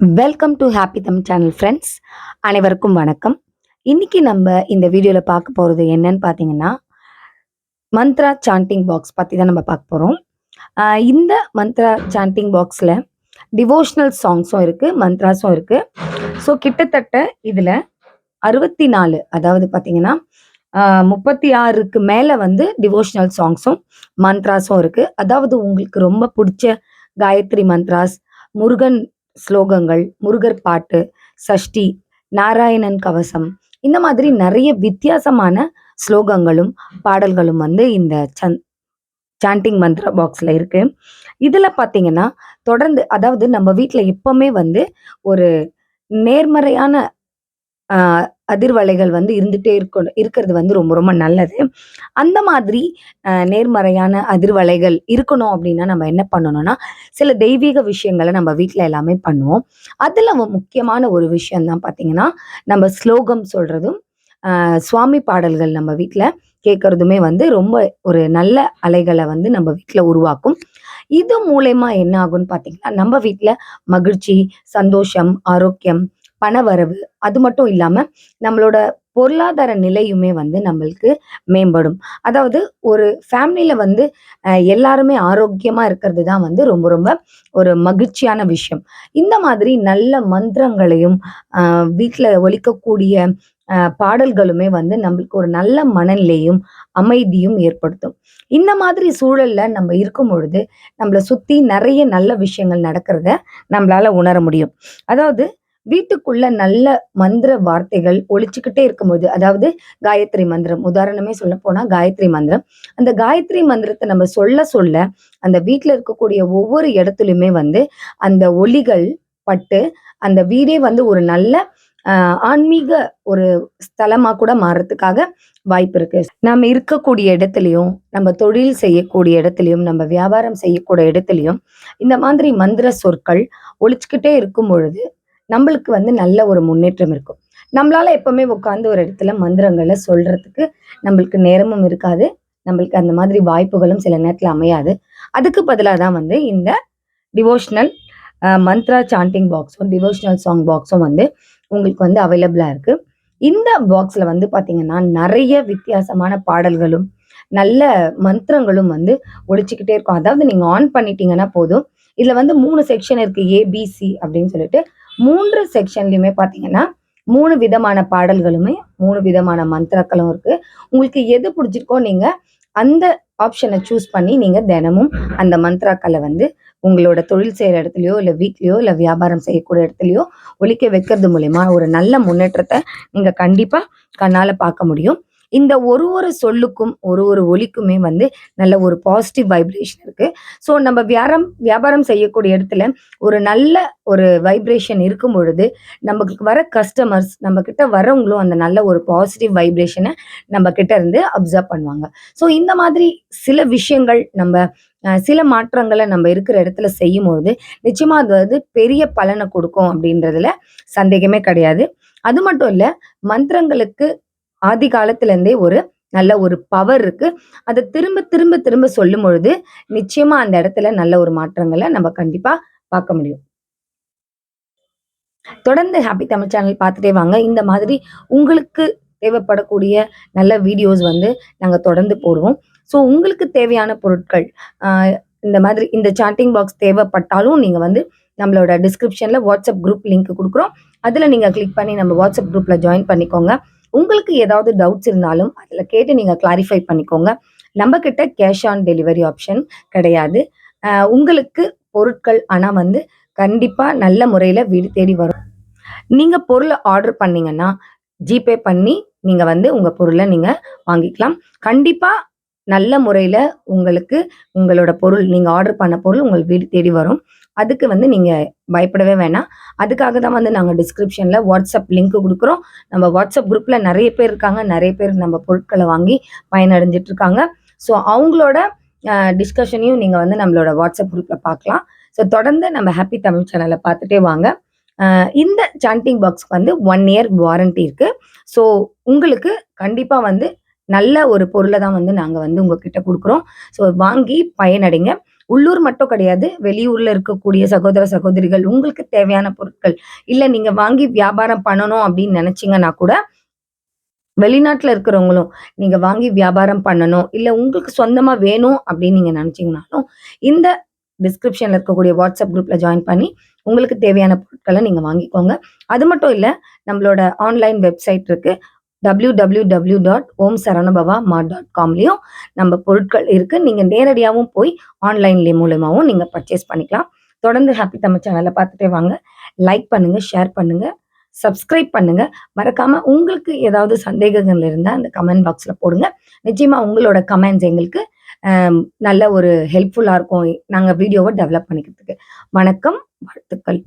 Welcome to happy தம் channel friends அனைவருக்கும் வணக்கம். இன்னைக்கு நம்ம இந்த வீடியோவில் பார்க்க போகிறது என்னன்னு பார்த்தீங்கன்னா மந்த்ரா சாண்டிங் பாக்ஸ் பற்றி தான் நம்ம பார்க்க போகிறோம் இந்த மந்த்ரா சாண்டிங் பாக்ஸில் டிவோஷனல் சாங்ஸும் இருக்குது மந்த்ராஸும் இருக்குது ஸோ கிட்டத்தட்ட இதில் அறுபத்தி நாலு அதாவது பார்த்தீங்கன்னா முப்பத்தி ஆறுக்கு மேலே வந்து டிவோஷனல் சாங்ஸும் மந்த்ராஸும் இருக்குது அதாவது உங்களுக்கு ரொம்ப பிடிச்ச காயத்ரி மந்த்ராஸ் முருகன் ஸ்லோகங்கள் முருகர் பாட்டு சஷ்டி நாராயணன் கவசம் இந்த மாதிரி நிறைய வித்தியாசமான ஸ்லோகங்களும் பாடல்களும் வந்து இந்த சந் சாண்டிங் மந்த்ரா பாக்ஸில் இருக்கு. இதில் பார்த்தீங்கன்னா தொடர்ந்து அதாவது நம்ம வீட்டில் எப்பவுமே வந்து ஒரு நேர்மறையான அதிர்வலைகள் வந்து இருந்துகிட்டே இருக்கணும் இருக்கிறது வந்து ரொம்ப ரொம்ப நல்லது. அந்த மாதிரி நேர்மறையான அதிர்வலைகள் இருக்கணும் அப்படின்னா நம்ம என்ன பண்ணணும்னா சில தெய்வீக விஷயங்களை நம்ம வீட்டில் எல்லாமே பண்ணுவோம். அதில் முக்கியமான ஒரு விஷயம் தான் பார்த்தீங்கன்னா நம்ம ஸ்லோகம் சொல்கிறதும் சுவாமி பாடல்கள் நம்ம வீட்டில் கேட்குறதுமே வந்து ரொம்ப ஒரு நல்ல அலைகளை வந்து நம்ம வீட்டில் உருவாக்கும். இது மூலயமா என்ன ஆகும்னு பார்த்தீங்கன்னா நம்ம வீட்டில் மகிழ்ச்சி சந்தோஷம் ஆரோக்கியம் பணவரவு அது மட்டும் இல்லாமல் நம்மளோட பொருளாதார நிலையுமே வந்து நம்மளுக்கு மேம்படும். அதாவது ஒரு ஃபேமிலியில் வந்து எல்லாருமே ஆரோக்கியமாக இருக்கிறது தான் வந்து ரொம்ப ரொம்ப ஒரு மகிழ்ச்சியான விஷயம். இந்த மாதிரி நல்ல மந்திரங்களையும் வீட்டில் ஒழிக்கக்கூடிய பாடல்களுமே வந்து நம்மளுக்கு ஒரு நல்ல மனநிலையும் அமைதியும் ஏற்படுத்தும். இந்த மாதிரி சூழல்ல நம்ம இருக்கும் பொழுது நம்மளை சுற்றி நிறைய நல்ல விஷயங்கள் நடக்கிறத நம்மளால உணர முடியும். அதாவது வீட்டுக்குள்ள நல்ல மந்திர வார்த்தைகள் ஒழிச்சுக்கிட்டே இருக்கும்போது அதாவது காயத்ரி மந்திரம் உதாரணமே சொல்ல போனா காயத்ரி மந்திரம் அந்த காயத்ரி மந்திரத்தை நம்ம சொல்ல சொல்ல அந்த வீட்டுல இருக்கக்கூடிய ஒவ்வொரு இடத்துலையுமே வந்து அந்த ஒலிகள் பட்டு அந்த வீடே வந்து ஒரு நல்ல ஆஹ், ஆன்மீக ஒரு ஸ்தலமா கூட மாறுறதுக்காக வாய்ப்பு இருக்கு. நம்ம இருக்கக்கூடிய இடத்துலையும் நம்ம தொழில் செய்யக்கூடிய இடத்துலையும் நம்ம வியாபாரம் செய்யக்கூடிய இடத்துலையும் இந்த மாதிரி மந்திர சொற்கள் ஒழிச்சுக்கிட்டே இருக்கும் பொழுது நம்மளுக்கு வந்து நல்ல ஒரு முன்னேற்றம் இருக்கும். நம்மளால எப்பவுமே உட்காந்து ஒரு இடத்துல மந்திரங்களை சொல்றதுக்கு நம்மளுக்கு நேரமும் இருக்காது. நம்மளுக்கு அந்த மாதிரி வாய்ப்புகளும் சில நேரத்தில் அமையாது. அதுக்கு பதிலாக தான் வந்து இந்த டிவோஷனல் மந்த்ரா சாண்டிங் பாக்ஸும் டிவோஷனல் சாங் பாக்ஸும் வந்து உங்களுக்கு வந்து அவைலபிளாக இருக்கு. இந்த பாக்ஸில் வந்து பார்த்தீங்கன்னா நிறைய வித்தியாசமான பாடல்களும் நல்ல மந்திரங்களும் வந்து ஒழிச்சுக்கிட்டே இருக்கும். அதாவது நீங்கள் ஆன் பண்ணிட்டீங்கன்னா போதும். இதில் வந்து மூணு செக்ஷன் இருக்குது ஏபிசி அப்படின்னு சொல்லிட்டு மூன்று செக்ஷன்லையுமே பார்த்தீங்கன்னா மூணு விதமான பாடல்களுமே மூணு விதமான மந்திரக்களும் இருக்கு. உங்களுக்கு எது பிடிச்சிருக்கோ நீங்க அந்த ஆப்ஷனை சூஸ் பண்ணி நீங்க தினமும் அந்த மந்த்ராக்களை வந்து உங்களோட தொழில் செய்யற இடத்துலயோ இல்ல வீட்லயோ இல்ல வியாபாரம் செய்யக்கூடிய இடத்துலயோ ஒழிக்க வைக்கிறது மூலயமா ஒரு நல்ல முன்னேற்றத்தை நீங்க கண்டிப்பா கண்ணால பார்க்க முடியும். இந்த ஒரு ஒரு சொல்லுக்கும் ஒரு ஒரு ஒலிக்குமே வந்து நல்ல ஒரு பாசிட்டிவ் வைப்ரேஷன் இருக்கு. ஸோ நம்ம வியாரம் வியாபாரம் செய்யக்கூடிய இடத்துல ஒரு நல்ல ஒரு வைப்ரேஷன் இருக்கும் பொழுது நமக்கு வர கஸ்டமர்ஸ் நம்ம கிட்ட வரவங்களும் அந்த நல்ல ஒரு பாசிட்டிவ் வைப்ரேஷனை நம்ம கிட்ட இருந்து அப்சர்வ் பண்ணுவாங்க. ஸோ இந்த மாதிரி சில விஷயங்கள் நம்ம சில மாற்றங்களை நம்ம இருக்கிற இடத்துல செய்யும்பொழுது நிச்சயமாக நிச்சயமா அது வந்து பெரிய பலனை கொடுக்கும் அப்படின்றதுல சந்தேகமே கிடையாது. அது மட்டும் இல்லை மந்திரங்களுக்கு ஆதி காலத்துலேருந்தே ஒரு நல்ல ஒரு பவர் இருக்கு. அதை திரும்ப திரும்ப திரும்ப சொல்லும் பொழுது நிச்சயமா அந்த இடத்துல நல்ல ஒரு மாற்றங்களை நம்ம கண்டிப்பா பார்க்க முடியும். தொடர்ந்து ஹாப்பி தமிழ் சேனல் பார்த்துட்டே வாங்க. இந்த மாதிரி உங்களுக்கு தேவைப்படக்கூடிய நல்ல வீடியோஸ் வந்து நாங்கள் தொடர்ந்து போடுவோம். ஸோ உங்களுக்கு தேவையான பொருட்கள் இந்த மாதிரி இந்த சாட்டிங் பாக்ஸ் தேவைப்பட்டாலும் நீங்கள் வந்து நம்மளோட டிஸ்கிரிப்ஷனில் வாட்ஸ்அப் குரூப் லிங்க் கொடுக்குறோம். அதில் நீங்கள் கிளிக் பண்ணி நம்ம வாட்ஸ்அப் குரூப்பில் ஜாயின் பண்ணிக்கோங்க. உங்களுக்கு ஏதாவது டவுட்ஸ் இருந்தாலும் அதில் கேட்டு நீங்கள் கிளாரிஃபை பண்ணிக்கோங்க. நம்ம கிட்ட கேஷ் ஆன் டெலிவரி ஆப்ஷன் கிடையாது. ஆஹ் உங்களுக்கு பொருட்கள் ஆனால் வந்து கண்டிப்பாக நல்ல முறையில் வீடு தேடி வரும். நீங்கள் பொருளை ஆர்டர் பண்ணீங்கன்னா ஜிபே பண்ணி நீங்கள் வந்து உங்கள் பொருளை நீங்கள் வாங்கிக்கலாம். கண்டிப்பாக நல்ல முறையில் உங்களுக்கு உங்களோட பொருள் நீங்கள் ஆர்டர் பண்ண பொருள் உங்கள் வீடு தேடி வரும். அதுக்கு வந்து நீங்கள் பயப்படவே வேணாம். அதுக்காக தான் வந்து நாங்கள் டிஸ்கிரிப்ஷனில் வாட்ஸ்அப் லிங்க் கொடுக்குறோம். நம்ம வாட்ஸ்அப் குரூப்பில் நிறைய பேர் இருக்காங்க. நிறைய பேர் நம்ம பொருட்களை வாங்கி பயனடைஞ்சிட்டு இருக்காங்க ஸோ அவங்களோட டிஸ்கஷனையும் நீங்கள் வந்து நம்மளோட வாட்ஸ்அப் குரூப்பில் பார்க்கலாம். ஸோ தொடர்ந்து நம்ம ஹாப்பி தமிழ் சேனலை பார்த்துட்டே வாங்க. இந்த சாண்டிங் பாக்ஸ்க்கு வந்து ஒன் இயர் வாரண்டி இருக்குது ஸோ உங்களுக்கு கண்டிப்பாக வந்து நல்ல ஒரு பொருளை தான் வந்து நாங்கள் வந்து உங்ககிட்ட கொடுக்குறோம். ஸோ வாங்கி பயனடைங்க. உள்ளூர் மட்டும் கிடையாது. வெளியூர்ல இருக்கக்கூடிய சகோதர, சகோதரிகள் உங்களுக்கு தேவையான பொருட்கள், இல்ல நீங்க வாங்கி வியாபாரம் பண்ணணும் அப்படின்னு நினைச்சீங்கன்னா கூட வெளிநாட்டில் இருக்கிறவங்களும், நீங்க வாங்கி வியாபாரம் பண்ணணும், இல்ல உங்களுக்கு சொந்தமா வேணும் அப்படின்னு நீங்க நினச்சிங்கனாலும் இந்த டிஸ்கிரிப்ஷன்ல இருக்கக்கூடிய வாட்ஸ்அப் குரூப்ல ஜாயின் பண்ணி, உங்களுக்கு தேவையான பொருட்களை நீங்க வாங்கிக்கோங்க. அது மட்டும் இல்ல, நம்மளோட online website W W W dot Om Saranabhava மா டாட் காம்லேயும் நம்ம பொருட்கள் இருக்குது நீங்கள் நேரடியாகவும் போய் ஆன்லைன்லே மூலமாகவும் நீங்கள் பர்ச்சேஸ் பண்ணிக்கலாம். தொடர்ந்து ஹாப்பி தமிழ் சேனல பார்த்துட்டே வாங்க. லைக் பண்ணுங்கள் ஷேர் பண்ணுங்கள் சப்ஸ்கிரைப் பண்ணுங்க. மறக்காம உங்களுக்கு ஏதாவது சந்தேகங்கள் இருந்தால் அந்த கமெண்ட் பாக்ஸ்ல போடுங்க. நிச்சயமா உங்களோட கமெண்ட்ஸ் எங்களுக்கு நல்ல ஒரு ஹெல்ப்ஃபுல்லாக இருக்கும். நாங்கள் வீடியோவை டெவலப் பண்ணிக்கிறதுக்கு. வணக்கம், வாழ்த்துக்கள்.